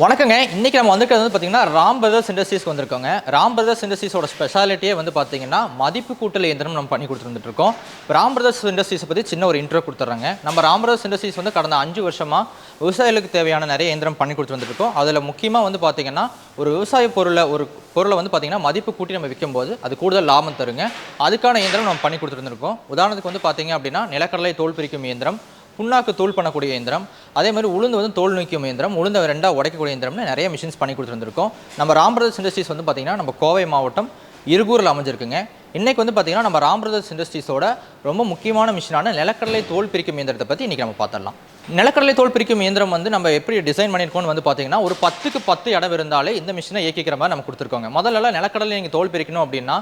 வணக்கங்க. இன்னைக்கு நம்ம வந்திருக்கிறது வந்து பார்த்தீங்கன்னா ராம் பிரதர்ஸ் இண்டஸ்ட்ரீஸ்க்கு வந்திருக்கோங்க. ராம் பிரதர்ஸ் இண்டஸ்ட்ரீஸோட ஸ்பெஷாலிட்டியே வந்து பார்த்தீங்கன்னா மதிப்பு கூட்டல் இயந்திரம் நம்ம பண்ணி கொடுத்துட்டு இருக்கோம். ராம் பிரதர்ஸ் இண்டஸ்ட்ரீஸை பற்றி சின்ன ஒரு இன்ட்ரோ கொடுத்துட்றாங்க நம்ம ராம் பிரதர்ஸ் இண்டஸ்ட்ரீஸ் வந்து கடந்த அஞ்சு வருஷமாக விவசாயிகளுக்கு தேவையான நிறைய இயந்திரம் பண்ணி கொடுத்து வந்துருக்கோம் அதில் முக்கியமாக வந்து பார்த்தீங்கன்னா ஒரு விவசாய பொருளை ஒரு பொருளை வந்து பார்த்திங்கன்னா மதிப்பு கூட்டி நம்ம விற்கும்போது அது கூடுதல் லாபம் தருங்க. அதுக்கான இயந்திரம் நம்ம பண்ணி கொடுத்துருந்துருக்கோம். உதாரணத்துக்கு வந்து பார்த்தீங்க அப்படின்னா நிலக்கடலை தோல் பிரிக்கும் இயந்திரம் புண்ணாக்கு தூள் பண்ணக்கூடிய இயந்திரம் அதே மாதிரி உளுந்து வந்து தோல் நோக்கியும் இயந்திரம் உளுந்த ரெண்டாக உடைக்கக்கூடிய இயந்திரம்னு நிறைய மிஷின்ஸ் பண்ணி கொடுத்துருந்துருக்கோம். நம்ம ராம் பிரதர்ஸ் இண்டஸ்ட்ரீஸ் வந்து பார்த்திங்கன்னா நம்ம கோவை மாவட்டம் இருகூரில் அமைஞ்சிருக்குங்க. இன்றைக்கி வந்து பார்த்திங்கன்னா நம்ம ராம் பிரதர்ஸ் இண்டஸ்ட்ரீஸோட ரொம்ப முக்கியமான மிஷினான நிலக்கடலை தோல் பிரிக்கும் இயந்திரத்தை பற்றி இன்றைக்கி நம்ம பார்த்துடலாம். நிலக்கடலை தோல் பிரிக்கும் இயந்திரம் வந்து நம்ம எப்படி டிசைன் பண்ணியிருக்கோம்னு வந்து பார்த்தீங்கன்னா ஒரு பத்துக்கு பத்து இடம் இருந்தாலே இந்த மிஷினை இயக்கிக்கிற மாதிரி நம்ம கொடுத்துருக்கோங்க. முதல்ல நிலக்கடலை நீங்கள் தோல் பிரிக்கணும் அப்படின்னா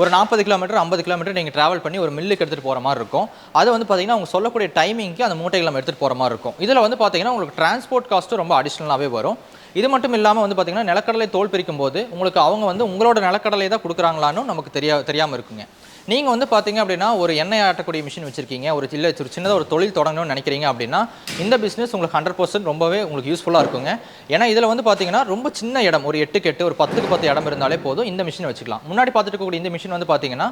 ஒரு நாற்பது கிலோமீட்டர் ஐம்பது கிலோமீட்டர் நீங்கள் ட்ராவல் பண்ணி ஒரு மில்லுக்கு எடுத்துகிட்டு போகிற மாதிரி இருக்கும். அது வந்து பார்த்தீங்கன்னா அவங்க சொல்லக்கூடிய டைமிங்க்கு அந்த மூட்டைகளை நம்ம எடுத்துகிட்டு போகிற மாதிரி இருக்கும். இதில் வந்து பார்த்தீங்கன்னா உங்களுக்கு டிரான்ஸ்போர்ட் காஸ்ட்டும் ரொம்ப அடிஷ்னலாகவே வரும். இது மட்டும் இல்லாமல் வந்து பார்த்தீங்கன்னா நிலக்கடலை தோல் பிரிக்கும் போது உங்களுக்கு அவங்க வந்து உங்களோட நிலக்கடலை தான் கொடுக்குறாங்களான்னு நமக்கு தெரியா தெரியாமல் இருக்குங்க. நீங்கள் வந்து பார்த்தீங்க அப்படின்னா ஒரு எண்ணெய் ஆட்டக்கூடிய மிஷின் வச்சிருக்கீங்க. ஒரு இல்லை ஒரு சின்னதாக ஒரு தொழில் தொடங்கணும்னு நினைக்கிறீங்க அப்படின்னா இந்த பிஸ்னஸ் உங்களுக்கு ஹண்ட்ரட் பர்சன்ட் ரொம்பவே உங்களுக்கு யூஸ்ஃபுல்லாக இருக்குங்க. ஏன்னா இதில் வந்து பார்த்தீங்கன்னா ரொம்ப சின்ன இடம் ஒரு எட்டுக்கு எட்டு ஒரு பத்துக்கு பத்து இடம் இருந்தாலே போதும் இந்த மிஷின் வச்சுக்கலாம். முன்னாடி பார்த்துட்டு இருக்கக்கூடிய இந்த மிஷின் வந்து பார்த்தீங்கன்னா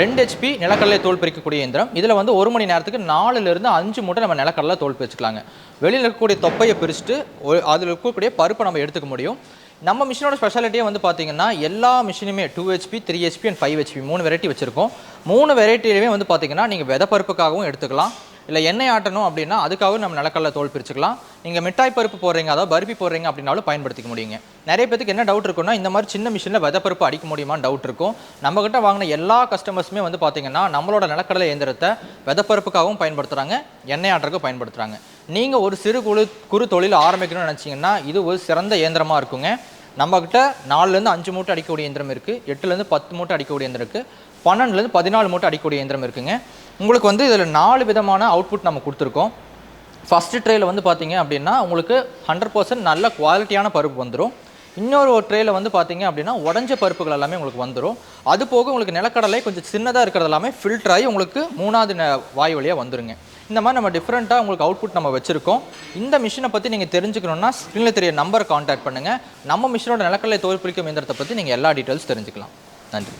ரெண்டு ஹெச்பி நிலக்கடலை தோல் பிரிக்கக்கூடிய இயந்திரம். இதில் வந்து ஒரு மணி நேரத்துக்கு நாலுலேருந்து அஞ்சு மூட்டை நம்ம நிலக்கடலை தோல் பிரிச்சுக்கலாங்க வெளியில் இருக்கக்கூடிய தொப்பையை பிரிச்சுட்டு ஒரு அதில் இருக்கக்கூடிய பருப்பை நம்ம எடுத்துக்க முடியும். நம்ம மிஷினோட ஸ்பெஷாலிட்டியே வந்து பார்த்தீங்கன்னா எல்லா மிஷினுமே two HP three HP and five HP மூணு வெரைட்டி வச்சுருக்கோம். மூணு வெரைட்டிலையுமே வந்து பார்த்தீங்கன்னா நீங்கள் விதை பருப்புக்காகவும் எடுத்துக்கலாம். இல்லை எண்ணெய் ஆட்டணும் அப்படின்னா அதுக்காகவும் நம்ம நிலக்கடலை தோல் பிரிச்சுக்கலாம். நீங்கள் மிட்டாய் பருப்பு போடுறீங்க அதாவது பருப்பி போடுறீங்க அப்படின்னாலும் பயன்படுத்திக்க முடியுங்க. நிறைய பேருக்கு என்ன டவுட் இருக்குன்னா இந்த மாதிரி சின்ன மிஷினில் விதப்பருப்பு அடிக்க முடியுமான்னு டவுட் இருக்கும். நம்மக்கிட்ட வாங்கின எல்லா கஸ்டமர்ஸுமே வந்து பார்த்தீங்கன்னா நம்மளோட நிலக்கடலை இயந்திரத்தை விதப்பருப்புக்காகவும் பயன்படுத்துகிறாங்க எண்ணெய் ஆட்டுறதுக்கும் பயன்படுத்துகிறாங்க நீங்கள் ஒரு சிறு குழு குறு தொழில் ஆரம்பிக்கணும்னு நினச்சிங்கன்னா இது ஒரு சிறந்த இயந்திரமாக இருக்குங்க. நம்மக்கிட்ட நாலுலேருந்து அஞ்சு மூட்டை அடிக்கக்கூடிய இயந்திரம் இருக்குது எட்டுலேருந்து பத்து மூட்டை அடிக்கக்கூடிய இயந்திரம் இருக்குது பன்னெண்டுலேருந்து பதினாலு மூட்டை அடிக்கக்கூடிய இயந்திரம் இருக்குங்க. உங்களுக்கு வந்து இதில் நாலு விதமான அவுட்புட் நம்ம கொடுத்துருக்கோம். ஃபஸ்ட்டு ட்ரேயில் வந்து பார்த்தீங்க அப்படின்னா உங்களுக்கு ஹண்ட்ரட் பர்சன்ட் நல்ல குவாலிட்டியான பருப்பு வந்துடும் இன்னொரு ஒரு ட்ரேயில் வந்து பார்த்தீங்க அப்படின்னா உடஞ்ச பருப்புகள் எல்லாமே உங்களுக்கு வந்துடும் அது போக உங்களுக்கு நிலக்கடலை கொஞ்சம் சின்னதாக இருக்கிறது எல்லாமே ஃபில்டர் ஆகி உங்களுக்கு மூணாவது ந- வாய் வழியாக வந்துருங்க. இந்த மாதிரி நம்ம டிஃப்ரெண்ட்டாக உங்களுக்கு அவுட்புட் நம்ம வச்சுருக்கோம். இந்த மிஷினை பற்றி நீங்கள் தெரிஞ்சுக்கணுன்னா ஸ்க்ரீனில் தெரிய நம்பரை காண்டாக்ட் பண்ணுங்கள் நம்ம மிஷினோட நிலக்கடலை தோல் பிரிக்கும் இயந்திரத்தை பற்றி நீங்கள் எல்லா டீட்டெயில்ஸ் தெரிஞ்சுக்கலாம். நன்றி.